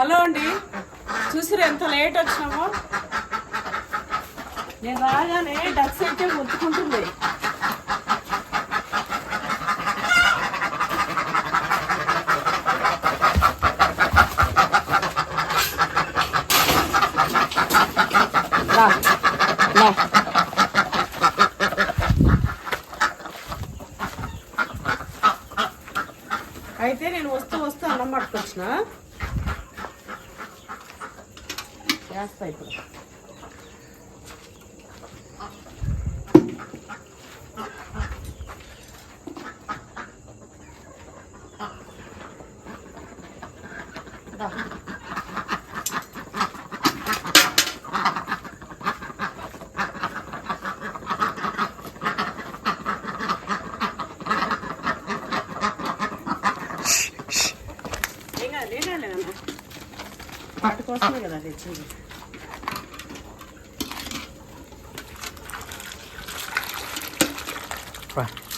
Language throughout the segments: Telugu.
హలో అండి. చూసిరా ఎంత లేట్ వచ్చినామో? నేను రాగానే డక్స్ అయితే ముట్టుకుంటుంది. అయితే నేను వస్తూ వస్తూ అన్నం పట్టుకొచ్చిన. వేస్తా ఇప్పుడు దా. ఏం కాదు ఏం కాలేదమ్మా వాటి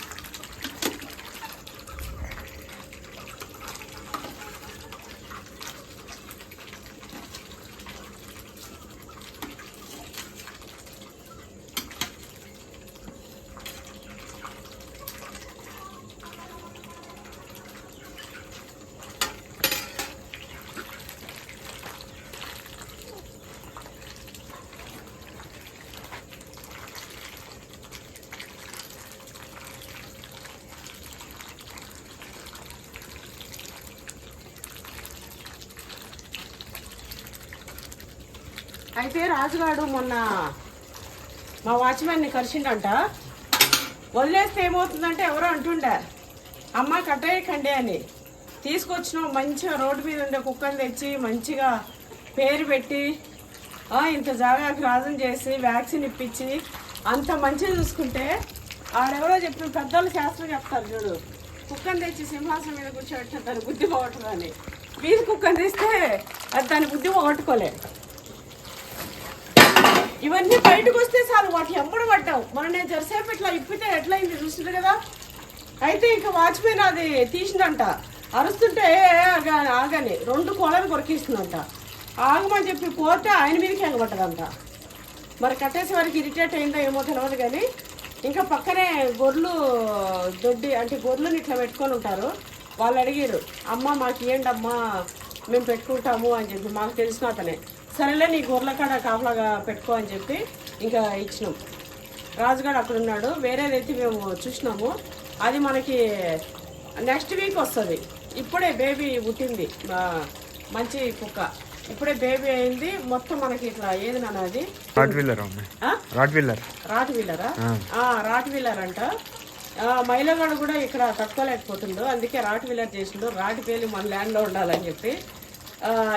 అయితే రాజుగాడు మొన్న మా వాచ్మెన్ని కలిసిండంట వదిలేస్తే ఏమవుతుందంటే ఎవరో అంటుండే అమ్మ కట్టేయకండి అని. తీసుకొచ్చినాం మంచిగా రోడ్డు మీద ఉండే కుక్కని తెచ్చి మంచిగా పేరు పెట్టి ఇంత జాగాకి రాజం చేసి వ్యాక్సిన్ ఇప్పించి అంత మంచిగా చూసుకుంటే ఆడెవరో చెప్పిన పెద్దలు శాస్త్రం చెప్తారు చూడు. కుక్కని తెచ్చి సింహాసనం మీద కూర్చోబెట్టిన దాని బుద్ధి పోగొట్టదని. వీధి కుక్కని తీస్తే అది దాని బుద్ధి పోగొట్టుకోలే. ఇవన్నీ బయటకు వస్తే చాలు వాటి ఎమ్మడి పడ్డావు. మనం నేను జరసేపు ఇట్లా ఇప్పితే ఎట్లయింది చూస్తుంది కదా? అయితే ఇంకా వాచ్మెన్ అది తీసిందంట. అరుస్తుంటే "ఏ, ఆగా ఆగని రెండు కోళ్ళని కొరికిస్తుందంట ఆగమని చెప్పి పోతే ఆయన మీదకి ఎగబట్టదంట మరి కట్టేసే వారికి ఇరిటేట్ అయిందో ఏమో తెలియదు కానీ ఇంకా పక్కనే గొర్రెలు దొడ్డి అంటే గొర్రెలను ఇట్లా పెట్టుకొని ఉంటారు. వాళ్ళు అడిగారు అమ్మ మాకు ఏంటమ్మా మేము పెట్టుకుంటాము అని చెప్పి మాకు తెలిసిన అతనే. సరేలే నీ గొర్రెల కాడ కాపలాగా పెట్టుకో అని చెప్పి ఇంకా ఇచ్చినాం. రాజుగారు అక్కడ ఉన్నాడు. వేరేదైతే మేము చూసినాము. అది మనకి నెక్స్ట్ వీక్ వస్తుంది. ఇప్పుడే బేబీ పుట్టింది. మంచి కుక్క. ఇప్పుడే బేబీ అయింది. మొత్తం మనకి ఇట్లా ఏది అది? Rat wheeler? Rat wheeler rat వీలరా అంట. మైలగాడు కూడా ఇక్కడ తట్టుకోలేకపోతుండు. అందుకే రాట్ వీలర్ చేసిండు. రాట్ పేలి మన ల్యాండ్లో ఉండాలని చెప్పి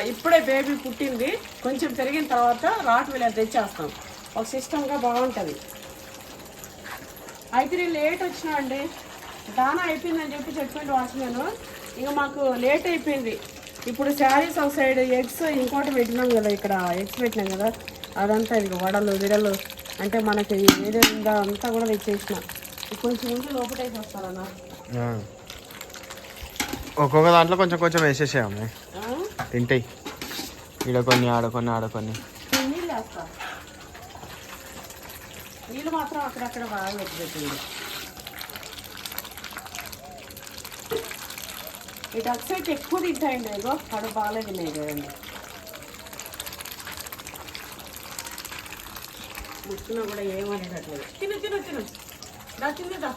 ఇప్పుడే బేబీ పుట్టింది. కొంచెం పెరిగిన తర్వాత రాట్ వీలర్ తెచ్చేస్తాం. ఒక సిస్టమ్గా బాగుంటుంది. అయితే నేను లేట్ వచ్చినా అండి. దానా అయిపోయిందని చెప్పి చెప్పిండు వాచ్మెన్ ఇక మాకు లేట్ అయిపోయింది. ఇప్పుడు శారీస్ ఒక సైడ్ ఎగ్స్ ఇంకోటి పెట్టినాం కదా ఇక్కడ ఎగ్స్ పెట్టినాం కదా. అదంతా ఇక వడలు విడలు. అంటే మనకి ఏదో ఉందా అంతా కూడా తెచ్చేసిన. కొంచెం ఉండి లోపటేసి వస్తారన్నా ఒక్కొక్క దాంట్లో కొంచెం కొంచెం ఆ? తింటాయి. ఈడ కొన్ని ఆడ కొన్ని ఆడ కొన్ని. నీళ్ళు వేస్తా నీళ్ళు మాత్రం అక్కడక్కడ బాగా పెట్టింది ఇటు డక్స్ ఎక్కువ తింటాయండి. ఏదో అక్కడ బాగాలేదు నేను కదండి ముట్టున కూడా ఏమనేటట్లేదు తిను తిను తిను. దా తిందిదా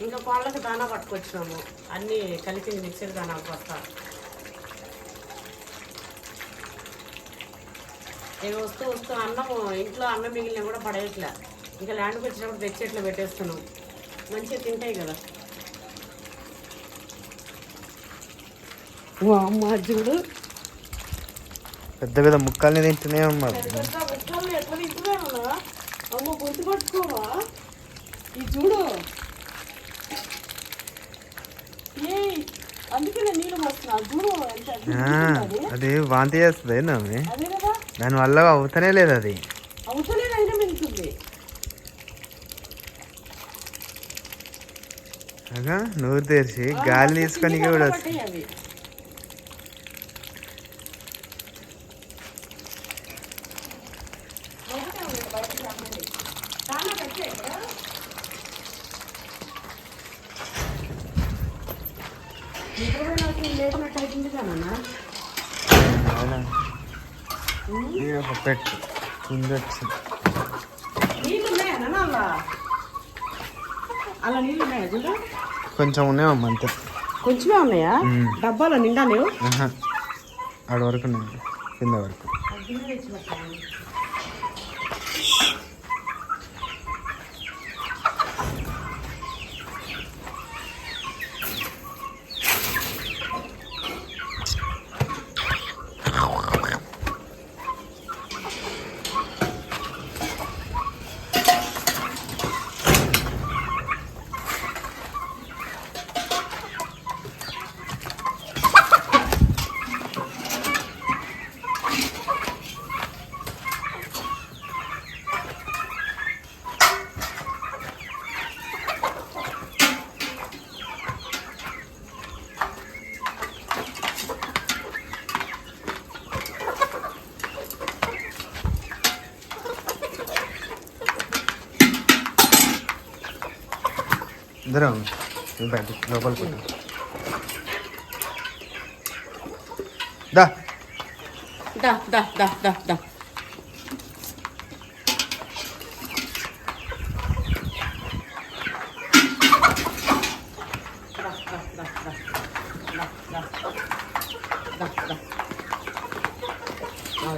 ఇంకా పాలకు దానా పట్టుకొచ్చినాము. అన్నీ కలిపి మిక్సర్ దానా వస్తా ఇక వస్తూ వస్తూ అన్నం ఇంట్లో అన్నం మిగిలిన కూడా పడేయట్లే. ఇంకా ల్యాండ్కి వచ్చినప్పుడు తెచ్చి ఇట్లా పెట్టేస్తున్నాం మంచిగా తింటాయి కదా. అమ్మ చూడు. పెద్ద పెద్ద ముక్కల్ని తింటూనే ఉన్నారు. పెద్ద పెద్ద ముక్కలు ఎట్లా తింటున్నాను అమ్మ గుర్తు పట్టుకోవా ఇది చూడు ఏ అందుకే నేను నీళ్ళు పోస్తున్నా చూడు ఎంత ఆ, అది? వాంతి చేస్తుంది అదే కదా. దానివల్ల అవుతనే లేదు అది. నోరు తెరిచి గాలి తీసుకొని కూడా వస్తుంది పట్టాయి అవి ఒకటే ఉంది బయటకి రమ్మండి. దానా పెట్టే ఇక్కడ. నిద్రపోయిన వాటిని లేపినట్టు అవుతుంది కానన్నా అవునా ఇది ఒక పెట్టు. అలా నీళ్ళు ఉన్నాయా చూడు కొంచెం ఉన్నాయమ్మా అంతే. కొంచెమే ఉన్నాయా. డబ్బాలో నిండా లేవు. ఆడ వరకు కింద వరకు. ఇద్దరం బయట లోపలికి పోతాం. దా దా దా దా దా దా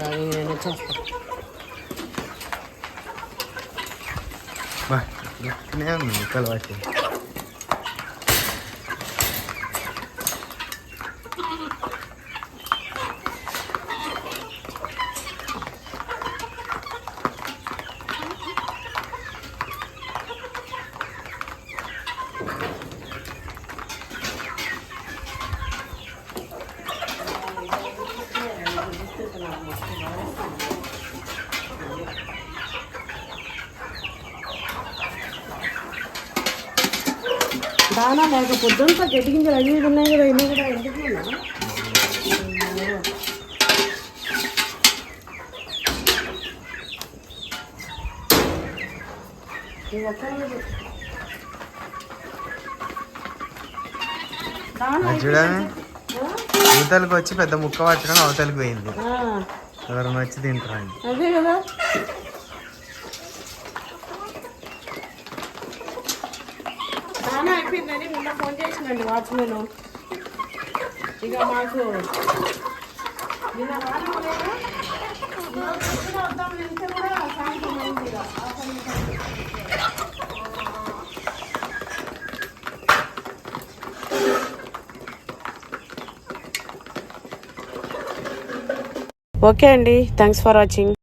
నేను చేస్తా బా ఎక్కనే ఉంది దానా లేక పొద్దుంతా గడ్డి గింజలు అవి ఉన్నాయి కదా ఇన్ని కూడా ఎందుకు అయిపోయింది. అవతలకి వచ్చి పెద్ద ముక్క పట్టుకొని అవతలకి పోయింది. ఎవరైనా వచ్చి తింటారు అని. అదే కదా. దానా అయిపోయిందని నిన్న ఫోన్ వాచ్మెన్. ఇక మాకు నిన్న ఓకే అండి. Thanks for watching.